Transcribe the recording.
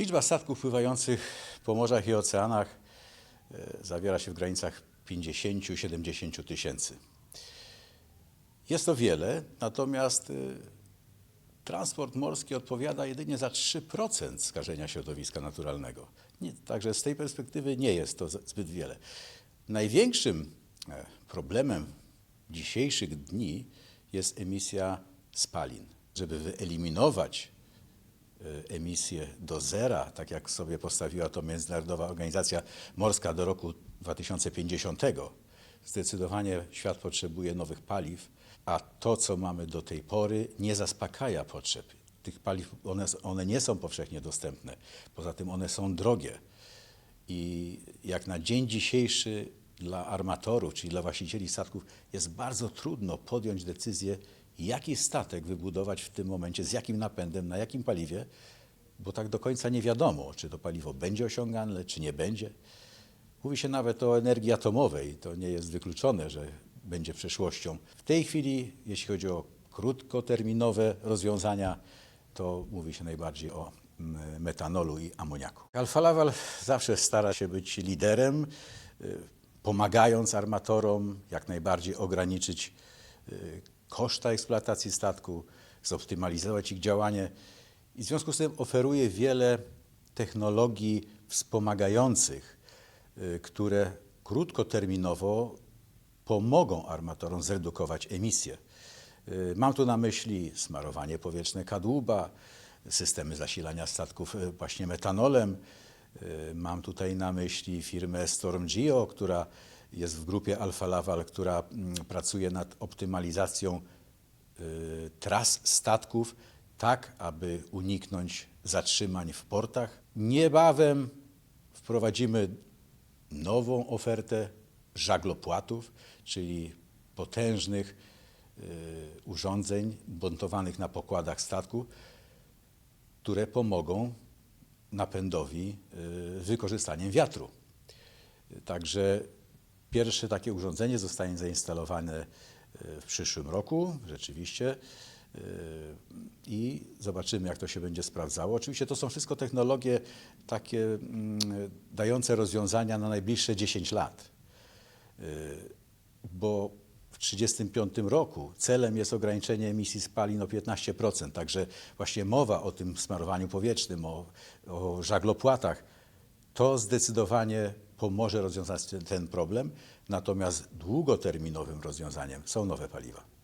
Liczba statków pływających po morzach i oceanach e, zawiera się w granicach 50-70 tysięcy. Jest to wiele, natomiast e, transport morski odpowiada jedynie za 3% skażenia środowiska naturalnego. Nie, także z tej perspektywy nie jest to zbyt wiele. Największym e, problemem dzisiejszych dni jest emisja spalin. Żeby wyeliminować emisję do zera, tak jak sobie postawiła to Międzynarodowa Organizacja Morska do roku 2050, zdecydowanie świat potrzebuje nowych paliw, a to, co mamy do tej pory, nie zaspokaja potrzeb. Tych paliw, one, one nie są powszechnie dostępne. Poza tym one są drogie. I jak na dzień dzisiejszy dla armatorów, czyli dla właścicieli statków, jest bardzo trudno podjąć decyzję, jaki statek wybudować w tym momencie, z jakim napędem, na jakim paliwie, bo tak do końca nie wiadomo, czy to paliwo będzie osiągalne, czy nie będzie. Mówi się nawet o energii atomowej. To nie jest wykluczone, że będzie przyszłością. W tej chwili, jeśli chodzi o krótkoterminowe rozwiązania, to mówi się najbardziej o mm, metanolu i amoniaku. Alfa Laval zawsze stara się być liderem, y, pomagając armatorom jak najbardziej ograniczyć y, koszta eksploatacji statku, zoptymalizować ich działanie i w związku z tym oferuje wiele technologii wspomagających, y, które krótkoterminowo pomogą armatorom zredukować emisje. Y, Mam tu na myśli smarowanie powietrzne kadłuba, systemy zasilania statków właśnie metanolem. Y, Mam tutaj na myśli firmę StormGeo, która jest w grupie Alfa Laval, która mm, pracuje nad optymalizacją y, tras statków, tak aby uniknąć zatrzymań w portach. Niebawem wprowadzimy nową ofertę żaglopłatów, czyli potężnych y, urządzeń montowanych na pokładach statku, które pomogą napędowi y, wykorzystaniem wiatru. Także pierwsze takie urządzenie zostanie zainstalowane y, w przyszłym roku, rzeczywiście. y, I zobaczymy, jak to się będzie sprawdzało. Oczywiście to są wszystko technologie takie mm, dające rozwiązania na najbliższe 10 lat. Bo 1935 roku celem jest ograniczenie emisji spalin o 15%. Także właśnie mowa o tym smarowaniu powietrznym, o, o żaglopłatach, to zdecydowanie pomoże rozwiązać ten, ten problem. Natomiast długoterminowym rozwiązaniem są nowe paliwa.